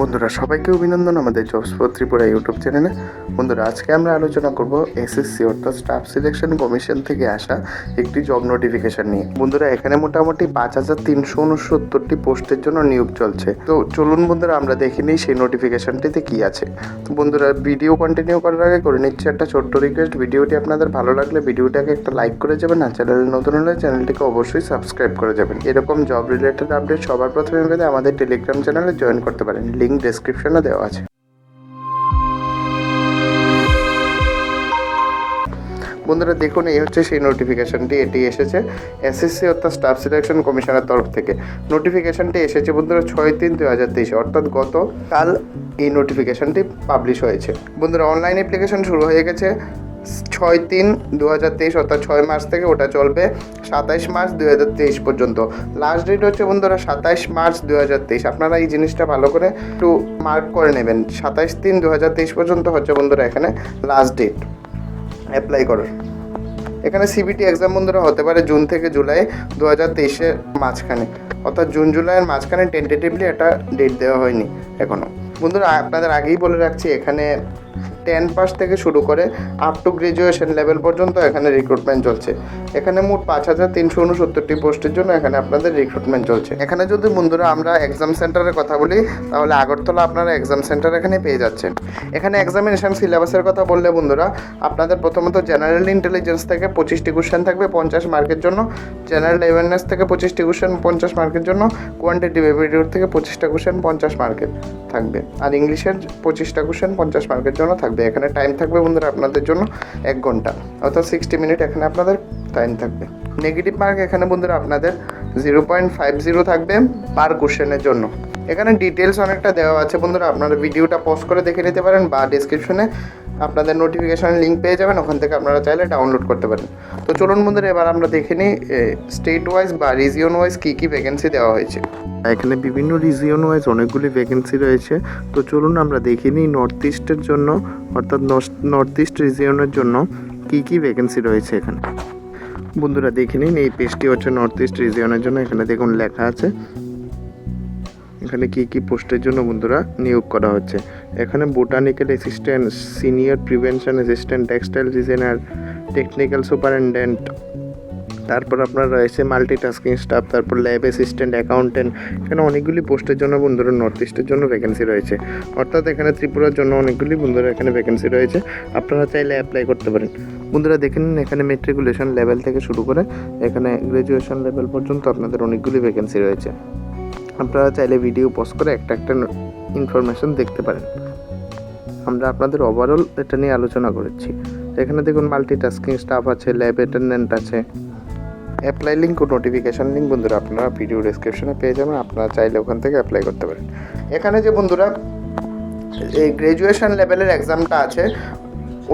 বন্ধুরা, সবাইকে অভিনন্দন আমাদের জবস ফর ত্রিপুরা ইউটিউব চ্যানেলে বন্ধুরা, আজকে আমরা আলোচনা করব এসএসসি অর্থাৎ স্টাফ সিলেকশন কমিশন থেকে আসা একটি জব নোটিফিকেশন নিয়ে। বন্ধুরা, এখানে মোটামুটি পাঁচ হাজার তিনশো উনসত্তরটি পোস্টের জন্য নিয়োগ চলছে। তো চলুন বন্ধুরা, আমরা দেখে নিই সেই নোটিফিকেশনটিতে কি আছে। তো বন্ধুরা ভিডিও কন্টিনিউ করার আগে করে নিচ্ছি একটা ছোট্ট রিকোয়েস্ট ভিডিওটি আপনাদের ভালো লাগলে ভিডিওটাকে একটা লাইক করে যাবেন, আর চ্যানেলে নতুন হলে চ্যানেলটিকে অবশ্যই সাবস্ক্রাইব করে যাবেন। এরকম জব রিলেটেড আপডেট সবার প্রথমে পেতে আমাদের টেলিগ্রাম চ্যানেলে জয়েন করতে পারেন। লিঙ্ক ডেসক্রিপশনে দেওয়া আছে। বন্ধুরা, দেখুন, এই হচ্ছে সেই নোটিফিকেশনটি এটি এসেছে এসএসসি অর্থাৎ স্টাফ সিলেকশন কমিশনের তরফ থেকে। নোটিফিকেশনটি এসেছে বন্ধুরা ছয় তিন দু হাজার তেইশে, অর্থাৎ গত কাল এই নোটিফিকেশনটি পাবলিশ হয়েছে। বন্ধুরা অনলাইন অ্যাপ্লিকেশন শুরু হয়ে গেছে। ছয় তিন দু হাজার তেইশ অর্থাৎ ছয় মার্চ থেকে ওটা চলবে সাতাইশ মার্চ দু হাজার তেইশ পর্যন্ত। লাস্ট ডেট হচ্ছে বন্ধুরা সাতাইশ মার্চ দু হাজার তেইশ। আপনারা এই জিনিসটা ভালো করে একটু মার্ক করে নেবেন। সাতাইশ তিন দু হাজার তেইশ পর্যন্ত হচ্ছে বন্ধুরা এখানে লাস্ট ডেট অ্যাপ্লাই করার এখানে সিবিটি এক্সাম বন্ধুরা হতে পারে জুন থেকে জুলাই দু হাজার তেইশের মাঝখানে। অর্থাৎ জুন জুলাইয়ের মাঝখানে টেন্টেটিভলি একটা ডেট দেওয়া হয়নি এখনও বন্ধুরা, আপনাদের আগেই বলে রাখছি, এখানে টেন পাস থেকে শুরু করে আপ টু গ্রাজুয়েশন লেভেল পর্যন্ত এখানে রিক্রুটমেন্ট চলছে। এখানে মোট পাঁচ হাজার তিনশো উনসত্তরটি পোস্টের জন্য এখানে আপনাদের রিক্রুটমেন্ট চলছে। এখানে যদি বন্ধুরা আমরা এক্সাম সেন্টারের কথা বলি, তাহলে আগরতলা আপনারা এক্সাম সেন্টার এখানে পেয়ে যাচ্ছেন। এখানে এক্সামিনেশন সিলেবাসের কথা বললে বন্ধুরা, আপনাদের প্রথমত জেনারেল ইন্টেলিজেন্স থেকে পঁচিশটি কোশ্চেন থাকবে পঞ্চাশ মার্কের জন্য জেনারেল অ্যাওয়ারনেস থেকে পঁচিশটি কোশ্চেন পঞ্চাশ মার্কের জন্য কোয়ান্টিটিভ এবিলিটির থেকে পঁচিশটা কোশ্চেন পঞ্চাশ মার্কের থাকবে। আর ইংলিশের পঁচিশটা কোশ্চেন পঞ্চাশ মার্কের জন্য থাকবে। এখানে টাইম থাকবে বন্ধুরা আপনাদের জন্য এক ঘণ্টা। অর্থাৎ সিক্সটি মিনিট এখানে আপনাদের টাইম থাকবে। নেগেটিভ মার্ক এখানে বন্ধুরা আপনাদের জিরো পয়েন্ট ফাইভ জিরো থাকবে পার কোশ্চেনের জন্য। এখানে ডিটেলস অনেকটা দেওয়া আছে বন্ধুরা। আপনারা ভিডিওটা পজ করে দেখে নিতে পারেন বা ডিসক্রিপশনে আপনাদের নোটিফিকেশন লিঙ্ক পেয়ে যাবেন, ওখান থেকে আপনারা চাইলে ডাউনলোড করতে পারেন। তো চলুন বন্ধুরা, এবার আমরা দেখে নিই স্টেট ওয়াইজ বা রিজিয়ন ওয়াইজ কী কী ভ্যাকেন্সি দেওয়া হয়েছে। এখানে বিভিন্ন রিজিয়ন ওয়াইজ অনেকগুলি ভ্যাকেন্সি রয়েছে। তো চলুন আমরা দেখে নিই নর্থ ইস্টের জন্য, অর্থাৎ নর্থ ইস্ট রিজিয়নের জন্য কী কী ভ্যাকেন্সি রয়েছে এখানে। বন্ধুরা দেখে নিন, এই পেজটি হচ্ছে নর্থ ইস্ট রিজিয়নের জন্য, এখানে দেখুন লেখা আছে এখানে কি কি পোস্টের জন্য বন্ধুরা নিয়োগ করা হচ্ছে? এখানে botanical assistant senior prevention assistant textile designer technical superintendent তারপর আপনার রয়েছে মাল্টি মাল্টিটাস্কিং স্টাফ তারপর ল্যাব অ্যাসিস্ট্যান্ট অ্যাকাউন্টেন্ট এখানে অনেকগুলি পোস্টের জন্য বন্ধুরা নর্থ ইস্টের জন্য ভ্যাকেন্সি রয়েছে। অর্থাৎ এখানে ত্রিপুরার জন্য অনেকগুলি বন্ধুরা এখানে ভ্যাকেন্সি রয়েছে। আপনারা চাইলে অ্যাপ্লাই করতে পারেন। বন্ধুরা দেখে নিন এখানে মেট্রিকুলেশন লেভেল থেকে শুরু করে এখানে গ্র্যাজুয়েশন লেভেল পর্যন্ত আপনাদের অনেকগুলি ভ্যাকেন্সি রয়েছে। আপনারা চাইলে ভিডিও পোস্ট করে একটা একটা ইনফরমেশন দেখতে পারেন। আমরা আপনাদের ওভারঅল এটা নিয়ে আলোচনা করেছি। এখানে দেখুন মাল্টিটাস্কিং স্টাফ আছে ল্যাব অ্যাটেন্ডেন্ট আছে। অ্যাপ্লাই লিঙ্ক ও নোটিফিকেশান লিঙ্ক বন্ধুরা আপনারা ভিডিও ডিসক্রিপশনে পেয়ে যাবেন, আপনারা চাইলে ওখান থেকে অ্যাপ্লাই করতে পারেন। এখানে যে বন্ধুরা, এই গ্র্যাজুয়েশন লেভেলের এক্সামটা আছে,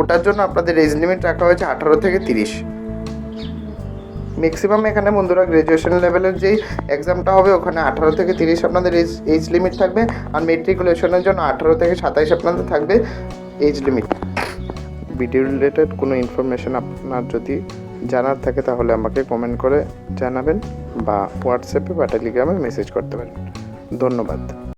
ওটার জন্য আপনাদের এজ লিমিট রাখা হয়েছে আঠারো থেকে তিরিশ। ম্যাক্সিমাম এখানে বন্ধুরা গ্র্যাজুয়েশন লেভেলের যেই এক্সামটা হবে, ওখানে আঠারো থেকে তিরিশ আপনাদের এজ এজ লিমিট থাকবে আর মেট্রিকুলেশনের জন্য আঠারো থেকে সাতাইশ আপনাদের থাকবে এজ লিমিট ভিডিও রিলেটেড কোনো ইনফরমেশন আপনার যদি জানার থাকে, তাহলে আমাকে কমেন্ট করে জানাবেন বা হোয়াটসঅ্যাপে বা টেলিগ্রামে মেসেজ করতে পারেন। ধন্যবাদ।